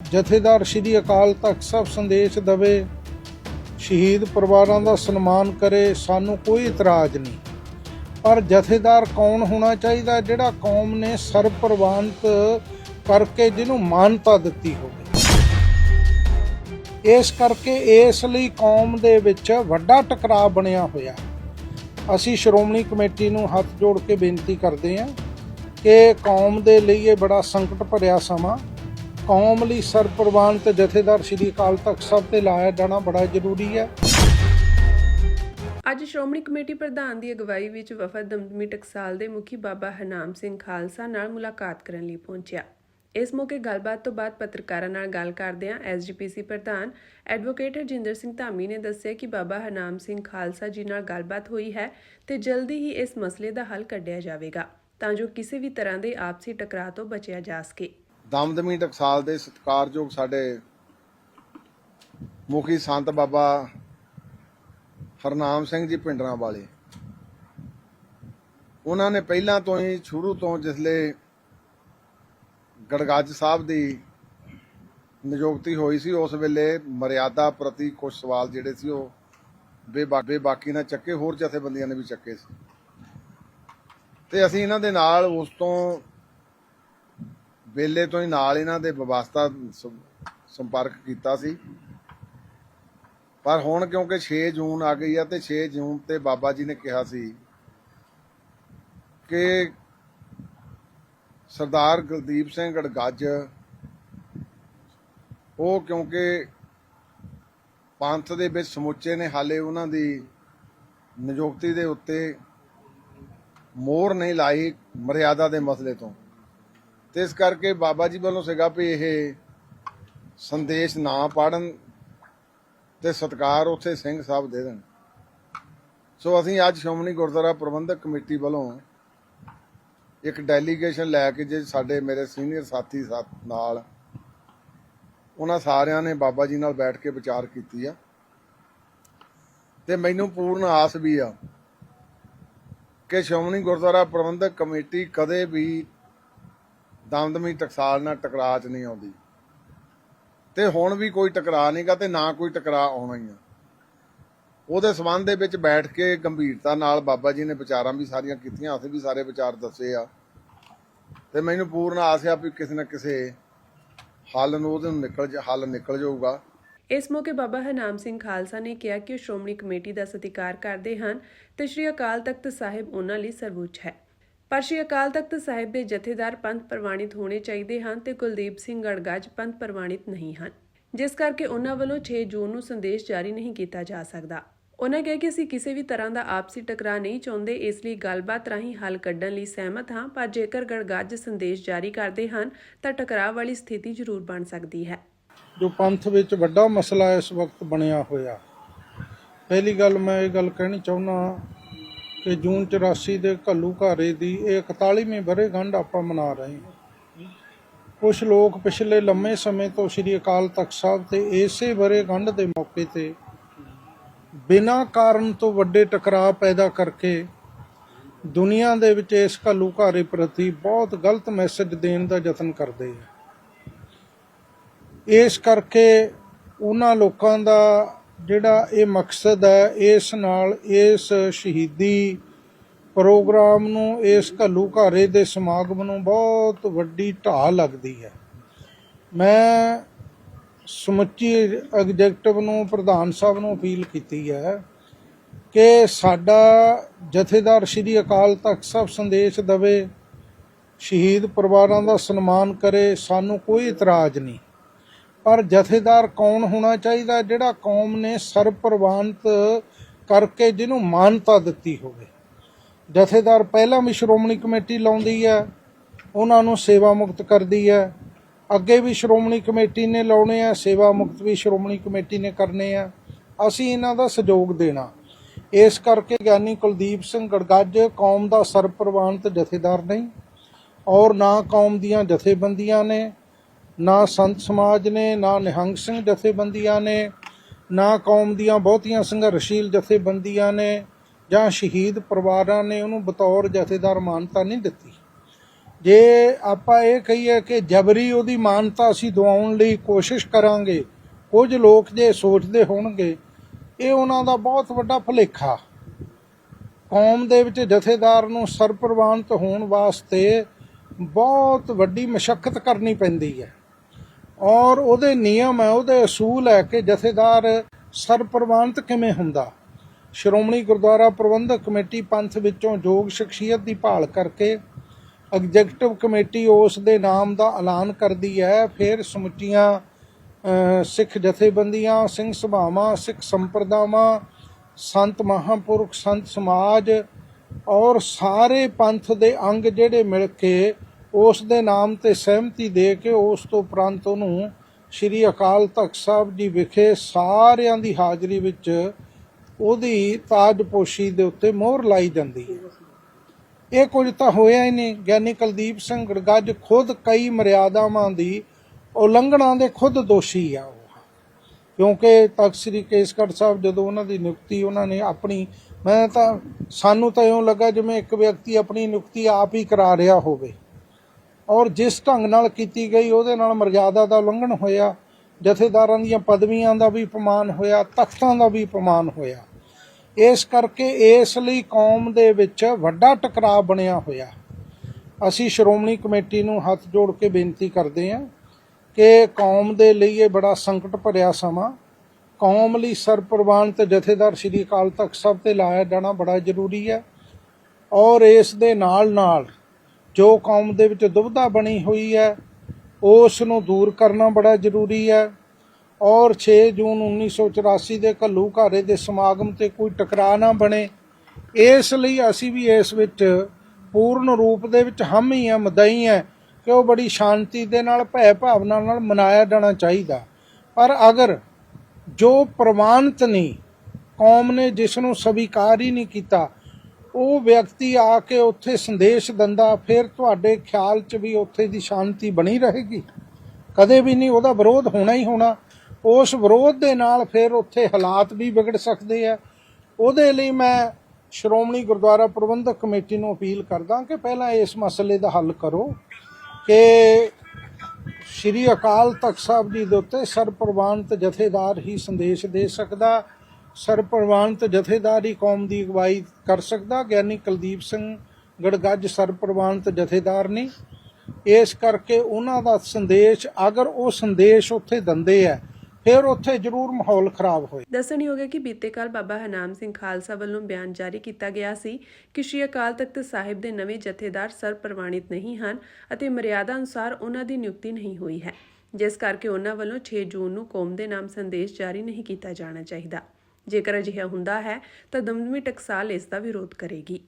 ਜਥੇਦਾਰ ਸ਼੍ਰੀ ਅਕਾਲ ਤਖਤ ਸਾਹਿਬ ਸੰਦੇਸ਼ ਦਵੇ, ਸ਼ਹੀਦ ਪਰਿਵਾਰਾਂ ਦਾ ਸਨਮਾਨ ਕਰੇ, ਸਾਨੂੰ ਕੋਈ ਇਤਰਾਜ਼ ਨਹੀਂ। ਪਰ ਜਥੇਦਾਰ ਕੌਣ ਹੋਣਾ ਚਾਹੀਦਾ ਜਿਹੜਾ ਕੌਮ ਨੇ ਸਰਪ੍ਰਵਾਨਤ ਕਰਕੇ ਜਿਹਨੂੰ ਮਾਨਤਾ ਦਿੱਤੀ ਹੋਵੇ? ਇਸ ਕਰਕੇ ਇਸ ਲਈ ਕੌਮ ਦੇ ਵਿੱਚ ਵੱਡਾ ਟਕਰਾਅ ਬਣਿਆ ਹੋਇਆ ਅਸੀਂ ਸ਼੍ਰੋਮਣੀ ਕਮੇਟੀ ਨੂੰ ਹੱਥ ਜੋੜ ਕੇ ਬੇਨਤੀ ਕਰਦੇ ਹਾਂ ਕਿ ਕੌਮ ਦੇ ਲਈ ਇਹ ਬੜਾ ਸੰਕਟ ਭਰਿਆ ਸਮਾਂ ਕੌਮ ਲਈ ਸਰਪ੍ਰਵਾਨ ਤੇ ਜਥੇਦਾਰ ਸ਼੍ਰੀ ਅਕਾਲ ਤਖਤ ਸਾਹਿਬ ਤੇ ਲਾਇਆ ਜਾਣਾ ਬੜਾ ਜ਼ਰੂਰੀ ਹੈ। ਅੱਜ ਸ਼੍ਰੋਮਣੀ ਕਮੇਟੀ ਪ੍ਰਧਾਨ ਦੀ ਅਗਵਾਈ ਵਿੱਚ ਵਫਦ ਦਮਦਮੀ ਟਕਸਾਲ ਦੇ ਮੁਖੀ ਬਾਬਾ ਹਰਨਾਮ ਸਿੰਘ ਖਾਲਸਾ ਨਾਲ ਮੁਲਾਕਾਤ ਕਰਨ ਲਈ ਪਹੁੰਚਿਆ। ਇਸ ਮੌਕੇ ਗੱਲਬਾਤ ਤੋਂ ਬਾਅਦ ਪੱਤਰਕਾਰਾਂ ਨਾਲ ਗੱਲ ਕਰਦਿਆਂ ਐਸਜੀਪੀਸੀ ਪ੍ਰਧਾਨ ਐਡਵੋਕੇਟ ਹਰਜਿੰਦਰ ਸਿੰਘ ਧਾਮੀ ਨੇ ਦੱਸਿਆ ਕਿ ਬਾਬਾ ਹਰਨਾਮ ਸਿੰਘ ਖਾਲਸਾ ਜੀ ਨਾਲ ਗੱਲਬਾਤ ਹੋਈ ਹੈ ਤੇ ਜਲਦੀ ਹੀ ਇਸ ਮਸਲੇ ਦਾ ਹੱਲ ਕੱਢਿਆ ਜਾਵੇਗਾ, ਤਾਂ ਜੋ ਕਿਸੇ ਵੀ ਤਰ੍ਹਾਂ ਦੇ ਆਪਸੀ ਟਕਰਾਅ ਤੋਂ ਬਚਿਆ ਜਾ ਸਕੇ। ਦਮਦਮੀ ਟਕਸਾਲ ਦੇ ਸਤਿਕਾਰਯੋਗ ਸਾਡੇ ਮੁਖੀ ਸੰਤ ਬਾਬਾ ਹਰਨਾਮ ਸਿੰਘ ਜੀ ਪਿੰਡਰਾਂ ਵਾਲੇ। ਉਹਨਾਂ ਨੇ ਪਹਿਲਾਂ ਤੋਂ ਹੀ ਸ਼ੁਰੂ ਤੋਂ ਜਿਸਲੇ ਗੜਗੱਜ ਸਾਹਿਬ ਦੀ ਨਿਯੁਕਤੀ ਹੋਈ ਸੀ, ਉਸ ਵੇਲੇ ਮਰਿਆਦਾ ਪ੍ਰਤੀ ਕੁਝ ਸਵਾਲ ਜਿਹੜੇ ਸੀ ਉਹ ਬੇਬਾ- ਬੇਬਾਕੀ ਨਾਲ ਚੱਕੇ, ਹੋਰ ਜਥੇਬੰਦੀਆਂ ਨੇ ਵੀ ਚੱਕੇ ਸੀ। ਤੇ ਅਸੀਂ ਇਹਨਾਂ ਦੇ ਨਾਲ ਉਸ ਤੋਂ ਵੇਲੇ ਤੋਂ ਹੀ ਨਾਲ ਇਹਨਾਂ ਦੇ ਵਿਵਸਥਾ ਸੰਪਰਕ ਕੀਤਾ ਸੀ। ਪਰ ਹੁਣ ਕਿਉਂਕਿ 6 ਜੂਨ ਆ ਗਈ ਆ ਤੇ 6 ਜੂਨ ਤੇ ਬਾਬਾ ਜੀ ਨੇ ਕਿਹਾ ਸੀ ਕਿ ਸਰਦਾਰ ਗੁਰਦੀਪ ਸਿੰਘ ਗੜਗੱਜ ਉਹ ਕਿਉਂਕਿ ਪੰਥ ਦੇ ਵਿੱਚ ਸਮੁੱਚੇ ਨੇ, ਹਾਲੇ ਉਹਨਾਂ ਦੀ ਨਿਯੁਕਤੀ ਦੇ ਉੱਤੇ ਮੋਹਰ ਨਹੀਂ ਲਾਈ ਮਰਿਆਦਾ ਦੇ ਮਸਲੇ ਤੋਂ। ਤੇ ਇਸ ਕਰਕੇ ਬਾਬਾ ਜੀ ਵੱਲੋਂ ਸੀਗਾ ਵੀ ਇਹ ਸੰਦੇਸ਼ ਨਾ ਪਾੜਨ ਤੇ ਸਤਕਾਰ ਉੱਥੇ ਸਿੰਘ ਸਾਹਿਬ ਦੇ ਦੇਣ। ਸੋ ਅਸੀਂ ਅੱਜ ਸ਼੍ਰੋਮਣੀ ਗੁਰਦੁਆਰਾ ਪ੍ਰਬੰਧਕ ਕਮੇਟੀ ਵੱਲੋਂ ਇੱਕ ਡੈਲੀਗੇਸ਼ਨ ਲੈ ਕੇ ਜੇ ਸਾਡੇ ਮੇਰੇ ਸੀਨੀਅਰ ਸਾਥੀ ਸਾਥ ਨਾਲ ਉਹਨਾਂ ਸਾਰਿਆਂ ਨੇ ਬਾਬਾ ਜੀ ਨਾਲ ਬੈਠ ਕੇ ਵਿਚਾਰ ਕੀਤੀ ਆ। ਤੇ ਮੈਨੂੰ ਪੂਰਨ ਆਸ ਵੀ ਆ ਕਿ ਸ਼੍ਰੋਮਣੀ ਗੁਰਦੁਆਰਾ ਪ੍ਰਬੰਧਕ ਕਮੇਟੀ ਕਦੇ ਵੀ ਦਮਦਮੀ ਟਕਸਾਲ ਨਾਲ ਟਕਰਾਅ 'ਚ ਨਹੀਂ ਆਉਂਦੀ। ਤੇ ਹੁਣ ਵੀ ਕੋਈ ਟਕਰਾਅ ਨਹੀਂਗਾ ਤੇ ਨਾ ਕੋਈ ਟਕਰਾਅ ਆਉਣਾ ਹੀ ਆ। ਉਹਦੇ ਸਬੰਧ ਦੇ ਵਿੱਚ ਬੈਠ ਕੇ ਗੰਭੀਰਤਾ ਨਾਲ ਬਾਬਾ ਜੀ ਨੇ ਵਿਚਾਰਾਂ ਵੀ ਸਾਰੀਆਂ ਕੀਤੀਆਂ, ਅਸੀਂ ਵੀ ਸਾਰੇ ਵਿਚਾਰ ਦੱਸੇ ਆ। ਤੇ ਮੈਨੂੰ ਪੂਰਨ ਆਸ ਆ ਵੀ ਕਿਸੇ ਨਾ ਕਿਸੇ ਹੱਲ ਨੂੰ ਉਹਦੇ ਨੂੰ ਨਿਕਲ ਹੱਲ ਨਿਕਲ ਜਾਊਗਾ। ਇਸ ਮੌਕੇ ਬਾਬਾ ਹਰਨਾਮ ਸਿੰਘ ਖਾਲਸਾ ਨੇ ਕਿਹਾ ਕਿ ਉਹ ਸ਼੍ਰੋਮਣੀ ਕਮੇਟੀ ਦਾ ਸਤਿਕਾਰ ਕਰਦੇ ਹਨ ਤੇ ਸ਼੍ਰੀ ਅਕਾਲ ਤਖਤ ਸਾਹਿਬ ਉਹਨਾਂ ਲਈ ਸਰਵਉੱਚ ਹੈ। ਪਰ ਸ਼੍ਰੀ ਅਕਾਲ ਤਖਤ ਸਾਹਿਬ ਦੇ ਜਥੇਦਾਰ ਪੰਥ ਪ੍ਰਵਾਨਿਤ ਹੋਣੇ ਚਾਹੀਦੇ ਹਨ ਤੇ ਕੁਲਦੀਪ ਸਿੰਘ ਗੜਗੱਜ ਪੰਥ ਪ੍ਰਵਾਨਿਤ ਨਹੀਂ ਹਨ। ਜਿਸ ਕਰਕੇ ਉਹਨਾਂ ਵੱਲੋਂ 6 ਜੂਨ ਨੂੰ ਸੰਦੇਸ਼ ਜਾਰੀ ਨਹੀਂ ਕੀਤਾ ਜਾ ਸਕਦਾ। ਉਹਨਾਂ ਕਿਹਾ ਕਿ ਅਸੀਂ ਕਿਸੇ ਵੀ ਤਰ੍ਹਾਂ ਦਾ ਆਪਸੀ ਟਕਰਾਅ ਨਹੀਂ ਚਾਹੁੰਦੇ, ਇਸ ਲਈ ਗੱਲਬਾਤ ਰਾਹੀਂ ਹੱਲ ਕੱਢਣ ਲਈ ਸਹਿਮਤ ਹਾਂ, ਪਰ ਜੇਕਰ ਗੜਗੱਜ ਸੰਦੇਸ਼ ਜਾਰੀ ਕਰਦੇ ਹਨ, ਤਾਂ ਟਕਰਾਅ ਵਾਲੀ ਸਥਿਤੀ ਜ਼ਰੂਰ ਬਣ ਸਕਦੀ ਹੈ। ਜੋ ਪੰਥ ਵਿੱਚ ਵੱਡਾ ਮਸਲਾ ਇਸ ਵਕਤ ਬਣਿਆ ਹੋਇਆ। ਪਹਿਲੀ ਗੱਲ ਮੈਂ ਇਹ ਗੱਲ ਕਹਿਣੀ ਚਾਹੁੰਦਾ ਕਿ ਜੂਨ 84 ਦੇ ਘੱਲੂ ਘਾਰੇ ਦੀ ਇਹ 41ਵੀਂ ਵਰ੍ਹੇਗੰਢ ਆਪਾਂ ਮਨਾ ਰਹੇ ਹਾਂ। ਕੁਝ ਲੋਕ ਪਿਛਲੇ ਲੰਮੇ ਸਮੇਂ ਤੋਂ ਸ੍ਰੀ ਅਕਾਲ ਤਖਤ ਸਾਹਿਬ ਤੇ ਇਸੇ ਵਰ੍ਹੇਗੰਢ ਦੇ ਮੌਕੇ ਤੇ ਬਿਨਾਂ ਕਾਰਨ ਤੋਂ ਵੱਡੇ ਟਕਰਾਅ ਪੈਦਾ ਕਰਕੇ ਦੁਨੀਆ ਦੇ ਵਿੱਚ ਇਸ ਘੱਲੂ ਘਾਰੇ ਪ੍ਰਤੀ ਬਹੁਤ ਗਲਤ ਮੈਸੇਜ ਦੇਣ ਦਾ ਯਤਨ ਕਰਦੇ ਆ। ਇਸ ਕਰਕੇ ਉਹਨਾਂ ਲੋਕਾਂ ਦਾ ਜਿਹੜਾ ਇਹ ਮਕਸਦ ਹੈ, ਇਸ ਨਾਲ ਇਸ ਸ਼ਹੀਦੀ ਪ੍ਰੋਗਰਾਮ ਨੂੰ, ਇਸ ਘੱਲੂ ਘਾਰੇ ਦੇ ਸਮਾਗਮ ਨੂੰ ਬਹੁਤ ਵੱਡੀ ਢਾਹ ਲੱਗਦੀ ਹੈ। ਮੈਂ ਸਮੁੱਚੀ ਐਗਜੈਕਟਿਵ ਨੂੰ, ਪ੍ਰਧਾਨ ਸਾਹਿਬ ਨੂੰ ਅਪੀਲ ਕੀਤੀ ਹੈ ਕਿ ਸਾਡਾ ਜਥੇਦਾਰ ਸ਼੍ਰੀ ਅਕਾਲ ਤਖਤ ਸਾਹਿਬ ਸੰਦੇਸ਼ ਦਵੇ, ਸ਼ਹੀਦ ਪਰਿਵਾਰਾਂ ਦਾ ਸਨਮਾਨ ਕਰੇ, ਸਾਨੂੰ ਕੋਈ ਇਤਰਾਜ਼ ਨਹੀਂ। ਪਰ ਜਥੇਦਾਰ ਕੌਣ ਹੋਣਾ ਚਾਹੀਦਾ ਜਿਹੜਾ ਕੌਮ ਨੇ ਸਰਪ੍ਰਵਾਨਤ ਕਰਕੇ ਜਿਹਨੂੰ ਮਾਨਤਾ ਦਿੱਤੀ ਹੋਵੇ? ਜਥੇਦਾਰ ਪਹਿਲਾਂ ਵੀ ਸ਼੍ਰੋਮਣੀ ਕਮੇਟੀ ਲਾਉਂਦੀ ਹੈ, ਉਹਨਾਂ ਨੂੰ ਸੇਵਾ ਮੁਕਤ ਕਰਦੀ ਹੈ। ਅੱਗੇ ਵੀ ਸ਼੍ਰੋਮਣੀ ਕਮੇਟੀ ਨੇ ਲਾਉਣੇ ਆ, ਸੇਵਾ ਮੁਕਤ ਵੀ ਸ਼੍ਰੋਮਣੀ ਕਮੇਟੀ ਨੇ ਕਰਨੇ ਆ। ਅਸੀਂ ਇਹਨਾਂ ਦਾ ਸਹਿਯੋਗ ਦੇਣਾ। ਇਸ ਕਰਕੇ ਗਿਆਨੀ ਕੁਲਦੀਪ ਸਿੰਘ ਗੜਗੱਜ ਕੌਮ ਦਾ ਸਰਪ੍ਰਵਾਨਤ ਜਥੇਦਾਰ ਨਹੀਂ, ਔਰ ਨਾ ਕੌਮ ਦੀਆਂ ਜਥੇਬੰਦੀਆਂ ਨੇ ਨਾ ਸੰਤ ਸਮਾਜ ਨੇ, ਨਾ ਨਿਹੰਗ ਸਿੰਘ ਜਥੇਬੰਦੀਆਂ ਨੇ, ਨਾ ਕੌਮ ਦੀਆਂ ਬਹੁਤੀਆਂ ਸੰਘਰਸ਼ੀਲ ਜਥੇਬੰਦੀਆਂ ਨੇ ਜਾਂ ਸ਼ਹੀਦ ਪਰਿਵਾਰਾਂ ਨੇ ਉਹਨੂੰ ਬਤੌਰ ਜਥੇਦਾਰ ਮਾਨਤਾ ਨਹੀਂ ਦਿੱਤੀ। ਜੇ ਆਪਾਂ ਇਹ ਕਹੀਏ ਕਿ ਜਬਰੀ ਉਹਦੀ ਮਾਨਤਾ ਅਸੀਂ ਦਿਵਾਉਣ ਲਈ ਕੋਸ਼ਿਸ਼ ਕਰਾਂਗੇ, ਕੁਝ ਲੋਕ ਜੇ ਸੋਚਦੇ ਹੋਣਗੇ, ਇਹ ਉਹਨਾਂ ਦਾ ਬਹੁਤ ਵੱਡਾ ਭੁਲੇਖਾ। ਕੌਮ ਦੇ ਵਿੱਚ ਜਥੇਦਾਰ ਨੂੰ ਸਰਪ੍ਰਵਾਨਿਤ ਹੋਣ ਵਾਸਤੇ ਬਹੁਤ ਵੱਡੀ ਮਸ਼ੱਕਤ ਕਰਨੀ ਪੈਂਦੀ ਹੈ। ਔਰ ਉਹਦੇ ਨਿਯਮ ਹੈ, ਉਹਦੇ ਅਸੂਲ ਹੈ ਕਿ ਜਥੇਦਾਰ ਸਰਪ੍ਰਵਾਨਿਤ ਕਿਵੇਂ ਹੁੰਦਾ। ਸ਼੍ਰੋਮਣੀ ਗੁਰਦੁਆਰਾ ਪ੍ਰਬੰਧਕ ਕਮੇਟੀ ਪੰਥ ਵਿੱਚੋਂ ਯੋਗ ਸ਼ਖਸੀਅਤ ਦੀ ਭਾਲ ਕਰਕੇ ਐਗਜ਼ੈਕਟਿਵ ਕਮੇਟੀ ਉਸ ਦੇ ਨਾਮ ਦਾ ਐਲਾਨ ਕਰਦੀ ਹੈ। ਫਿਰ ਸਮੁੱਚੀਆਂ ਸਿੱਖ ਜਥੇਬੰਦੀਆਂ, ਸਿੰਘ ਸਭਾਵਾਂ, ਸਿੱਖ ਸੰਪਰਦਾਵਾਂ, ਸੰਤ ਮਹਾਂਪੁਰਖ, ਸੰਤ ਸਮਾਜ ਔਰ ਸਾਰੇ ਪੰਥ ਦੇ ਅੰਗ ਜਿਹੜੇ ਮਿਲ ਕੇ ਉਸ ਦੇ ਨਾਮ ਤੇ ਸਹਿਮਤੀ ਦੇ ਕੇ ਉਸ ਤੋਂ ਉਪਰੰਤ ਉਹਨੂੰ ਸ੍ਰੀ ਅਕਾਲ ਤਖਤ ਸਾਹਿਬ ਜੀ ਵਿਖੇ ਸਾਰਿਆਂ ਦੀ ਹਾਜ਼ਰੀ ਵਿੱਚ ਉਹਦੀ ਤਾਜਪੋਸ਼ੀ ਦੇ ਉੱਤੇ ਮੋਹਰ ਲਾਈ ਜਾਂਦੀ ਹੈ। ਇਹ ਕੁਝ ਤਾਂ ਹੋਇਆ ਹੀ ਨਹੀਂ। ਗਿਆਨੀ ਕੁਲਦੀਪ ਸਿੰਘ ਗੜਗੱਜ ਖੁਦ ਕਈ ਮਰਿਆਦਾਵਾਂ ਦੀ ਉਲੰਘਣਾ ਦੇ ਖੁਦ ਦੋਸ਼ੀ ਆ ਉਹ। ਕਿਉਂਕਿ ਤਖਤ ਸ੍ਰੀ ਕੇਸਗੜ੍ਹ ਸਾਹਿਬ ਜਦੋਂ ਉਹਨਾਂ ਦੀ ਨਿਯੁਕਤੀ ਉਹਨਾਂ ਨੇ ਆਪਣੀ, ਮੈਂ ਤਾਂ, ਸਾਨੂੰ ਤਾਂ ਇਉਂ ਲੱਗਾ ਜਿਵੇਂ ਇੱਕ ਵਿਅਕਤੀ ਆਪਣੀ ਨਿਯੁਕਤੀ ਆਪ ਹੀ ਕਰਾ ਰਿਹਾ ਹੋਵੇ। ਔਰ ਜਿਸ ਢੰਗ ਨਾਲ ਕੀਤੀ ਗਈ, ਉਹਦੇ ਨਾਲ ਮਰਜ਼ਾਦਾ ਦਾ ਉਲੰਘਣ ਹੋਇਆ। ਜਥੇਦਾਰਾਂ ਦੀਆਂ ਪਦਵੀਆਂ ਦਾ ਵੀ ਅਪਮਾਨ ਹੋਇਆ, ਤਖਤਾਂ ਦਾ ਵੀ ਅਪਮਾਨ ਹੋਇਆ। ਇਸ ਕਰਕੇ ਇਸ ਲਈ ਕੌਮ ਦੇ ਵਿੱਚ ਵੱਡਾ ਟਕਰਾਅ ਬਣਿਆ ਹੋਇਆ। ਅਸੀਂ ਸ਼੍ਰੋਮਣੀ ਕਮੇਟੀ ਨੂੰ ਹੱਥ ਜੋੜ ਕੇ ਬੇਨਤੀ ਕਰਦੇ ਹਾਂ ਕਿ ਕੌਮ ਦੇ ਲਈ ਇਹ ਬੜਾ ਸੰਕਟ ਭਰਿਆ ਸਮਾਂ। ਕੌਮ ਲਈ ਸਰਪ੍ਰਵਾਨ ਤੇ ਜਥੇਦਾਰ ਸ੍ਰੀ ਅਕਾਲ ਤਖਤ ਸਾਹਿਬ ਤੇ ਲਾਇਆ ਜਾਣਾ ਬੜਾ ਜ਼ਰੂਰੀ ਹੈ। ਔਰ ਇਸ ਦੇ ਨਾਲ ਨਾਲ ਜੋ ਕੌਮ ਦੇ ਵਿੱਚ ਦੁਬਿਧਾ ਬਣੀ ਹੋਈ ਹੈ ਉਸ ਨੂੰ ਦੂਰ ਕਰਨਾ ਬੜਾ ਜ਼ਰੂਰੀ ਹੈ। ਔਰ 6 ਜੂਨ 1984 ਦੇ ਘੱਲੂ ਘਾਰੇ ਦੇ ਸਮਾਗਮ ਤੇ ਕੋਈ ਟਕਰਾਅ ਨਾ ਬਣੇ। ਇਸ ਲਈ ਅਸੀਂ ਵੀ ਇਸ ਵਿੱਚ ਪੂਰਨ ਰੂਪ ਦੇ ਵਿੱਚ ਹਮ ਹੀ ਆ ਮਦਈ ਹੈ ਕਿ ਉਹ ਬੜੀ ਸ਼ਾਂਤੀ ਦੇ ਨਾਲ ਭੈ ਭਾਵਨਾ ਨਾਲ ਮਨਾਇਆ ਜਾਣਾ ਚਾਹੀਦਾ। ਪਰ ਅਗਰ ਜੋ ਪ੍ਰਮਾਣਿਤ ਨਹੀਂ, ਕੌਮ ਨੇ ਜਿਸ ਨੂੰ ਸਵੀਕਾਰ ਹੀ ਨਹੀਂ ਕੀਤਾ ਉਹ ਵਿਅਕਤੀ ਆ ਕੇ ਉੱਥੇ ਸੰਦੇਸ਼ ਦਿੰਦਾ, ਫਿਰ ਤੁਹਾਡੇ ਖਿਆਲ 'ਚ ਵੀ ਉੱਥੇ ਦੀ ਸ਼ਾਂਤੀ ਬਣੀ ਰਹੇਗੀ? ਕਦੇ ਵੀ ਨਹੀਂ, ਉਹਦਾ ਵਿਰੋਧ ਹੋਣਾ ਹੀ ਹੋਣਾ। ਉਸ ਵਿਰੋਧ ਦੇ ਨਾਲ ਫਿਰ ਉੱਥੇ ਹਾਲਾਤ ਵੀ ਵਿਗੜ ਸਕਦੇ ਆ। ਉਹਦੇ ਲਈ ਮੈਂ ਸ਼੍ਰੋਮਣੀ ਗੁਰਦੁਆਰਾ ਪ੍ਰਬੰਧਕ ਕਮੇਟੀ ਨੂੰ ਅਪੀਲ ਕਰਦਾ ਕਿ ਪਹਿਲਾਂ ਇਸ ਮਸਲੇ ਦਾ ਹੱਲ ਕਰੋ ਕਿ ਸ਼੍ਰੀ ਅਕਾਲ ਤਖਤ ਸਾਹਿਬ ਜੀ ਦੇ ਉੱਤੇ ਸਰਪ੍ਰਵਾਨਿਤ ਜਥੇਦਾਰ ਹੀ ਸੰਦੇਸ਼ ਦੇ ਸਕਦਾ। ਸਰਪ੍ਰਵਾਨਿਤ ਜਥੇਦਾਰ ਕੌਮ ਦੀ ਅਗਵਾਈ ਕਰ ਸਕਦਾ, ਗਿਆਨੀ ਕੁਲਦੀਪ ਸਿੰਘ ਗੜਗੱਜ ਸਰਪ੍ਰਵਾਨਿਤ ਜਥੇਦਾਰ ਨਹੀਂ ਇਸ ਕਰਕੇ ਉਹਨਾਂ ਦਾ ਸੰਦੇਸ਼, ਅਗਰ ਉਹ ਸੰਦੇਸ਼ ਉੱਥੇ ਦਿੰਦੇ ਆ, ਫਿਰ ਉੱਥੇ ਜ਼ਰੂਰ ਮਾਹੌਲ ਖਰਾਬ ਹੋਏ। ਦੱਸਣਯੋਗ ਹੈ ਕਿ ਬੀਤੇ ਕੱਲ ਬਾਬਾ ਹਨਾਮ ਸਿੰਘ ਖਾਲਸਾ ਵੱਲੋਂ ਬਿਆਨ ਜਾਰੀ ਕੀਤਾ ਗਿਆ ਸੀ ਕਿ ਸ਼੍ਰੀ ਅਕਾਲ ਤਖਤ ਸਾਹਿਬ ਦੇ ਨਵੇਂ ਜਥੇਦਾਰ ਸਰ ਪ੍ਰਵਾਨਿਤ ਨਹੀਂ ਹਨ ਅਤੇ ਮਰਿਆਦਾ ਅਨੁਸਾਰ ਉਹਨਾਂ ਦੀ ਨਿਯੁਕਤੀ ਨਹੀਂ ਹੋਈ ਹੈ। ਜਿਸ ਕਰਕੇ ਉਹਨਾਂ ਵੱਲੋਂ 6 ਜੂਨ ਨੂੰ ਕੌਮ ਦੇ ਨਾਮ ਸੰਦੇਸ਼ ਜਾਰੀ ਨਹੀਂ ਕੀਤਾ ਜਾਣਾ ਚਾਹੀਦਾ। ਜੇਕਰ ਅਜਿਹਾ ਹੁੰਦਾ ਹੈ ਤਾਂ ਦਮਦਮੀ ਟਕਸਾਲ ਇਸ ਦਾ ਵਿਰੋਧ ਕਰੇਗੀ।